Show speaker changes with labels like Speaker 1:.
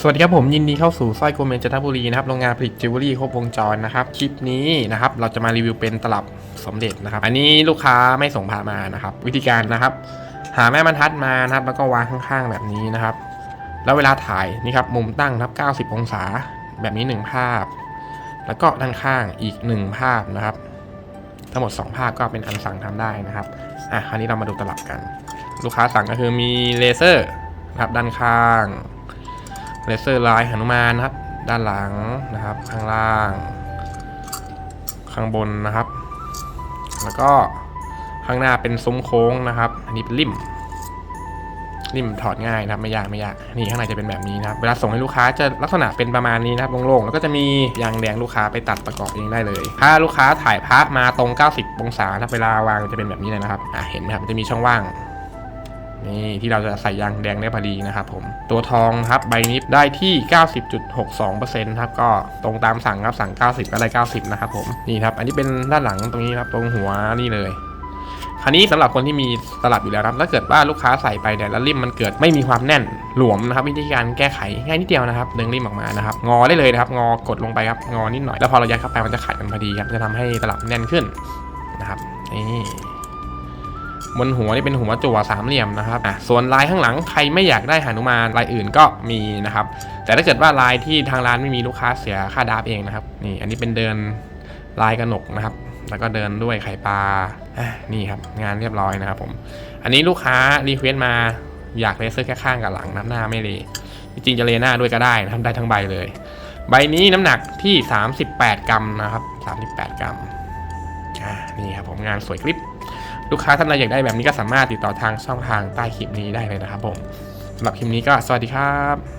Speaker 1: สวัสดีครับผมยินดีเข้าสู่สร้อยโกเมนจันทบุรีนะครับโรงงานผลิตจิวเวลรี่ครบวงจรนะครับคลิปนี้นะครับเราจะมารีวิวเป็นตลับสมเด็จนะครับ อันนี้ลูกค้าไม่ส่งผ่ามานะครับ วิธีการนะครับ หาแม่บรรทัดมานะครับ แล้วก็วางข้างๆแบบนี้นะครับ แล้วเวลาถ่ายนี่ครับมุมตั้งนะครับ90 องศาแบบนี้ 1 ภาพ แล้วก็ด้านข้างอีก 1 ภาพนะครับ ทั้งหมด 2 ภาพก็เป็นอันสั่งทำได้นะครับอะคราวนี้เรามาดูตลับกัน ลูกค้าสั่งก็คือมีเลเซอร์นะครับด้านข้าง เลเซอร์ลายหนุมานนะครับ ด้านหลังนะครับ ข้างล่าง ข้างบนนะครับ แล้วก็ข้างหน้าเป็นซุ้มโค้งนะครับ อันนี้เป็นริมริมถอดง่ายนะครับไม่ยากไม่ยากนี่ข้างในจะเป็นแบบนี้นะครับ เวลาส่งให้ลูกค้าจะลักษณะเป็นประมาณนี้นะครับโล่งๆแล้วก็จะมียางแดงลูกค้าไปตัดประกอบเองได้เลย ถ้าลูกค้าถ่ายพระมาตรง 90 องศานะครับเวลาวางจะเป็นแบบนี้เลยนะครับอะเห็นไหมครับจะมีช่องว่าง นี่ที่เราจะใส่ยางแดงได้พอดีนะครับผมตัวทองครับใบนี้ได้ที่ 90.62%ครับก็ตรงตามสั่งครับสั่ง 90 ก็ได้ 90 นะครับผมนี่ครับอันนี้เป็นด้านหลังตรงนี้ครับตรงหัวนี่เลยคราวนี้สำหรับคนที่มีตลับอยู่แล้วครับถ้าเกิดว่าลูกค้าใส่ไปเนี่ยแล้วริมมันเกิดไม่มีความแน่นหลวมนะครับวิธีการแก้ไขง่ายนิดเดียวนะครับดึงริมออกมานะครับงอได้เลยนะครับงอกดลงไปครับงอนิดหน่อยแล้วพอเรายัดเข้าไปมันจะขัดกันพอดีครับจะทำให้ตลับแน่นขึ้นนะครับนี่ บนหัวนี่เป็นหัวจั่วสามเหลี่ยมนะครับอะส่วนลายข้างหลังใครไม่อยากได้หนุมานลายอื่นก็มีนะครับ แต่ถ้าเกิดว่าลายที่ทางร้านไม่มีลูกค้าเสียค่าดาบเองนะครับนี่อันนี้เป็นเดินลายกระหนกนะครับ แล้วก็เดินด้วยไข่ปลาอะนี่ครับงานเรียบร้อยนะครับผมอันนี้ลูกค้ารีเควสต์มาอยากเลเซอร์แค่ข้างกับหลังนะหน้าไม่เลยจริงจะเลหน้าด้วยก็ได้นะครับได้ทั้งใบเลย ใบนี้น้ำหนักที่ 38 กรัมนะครับ 38 กรัมอ่านี่ครับผมงานสวยคลิป ลูกค้าท่านใดอยากได้แบบนี้ก็สามารถติดต่อทางช่องทางใต้คลิปนี้ได้เลยนะครับผมสำหรับคลิปนี้ก็สวัสดีครับ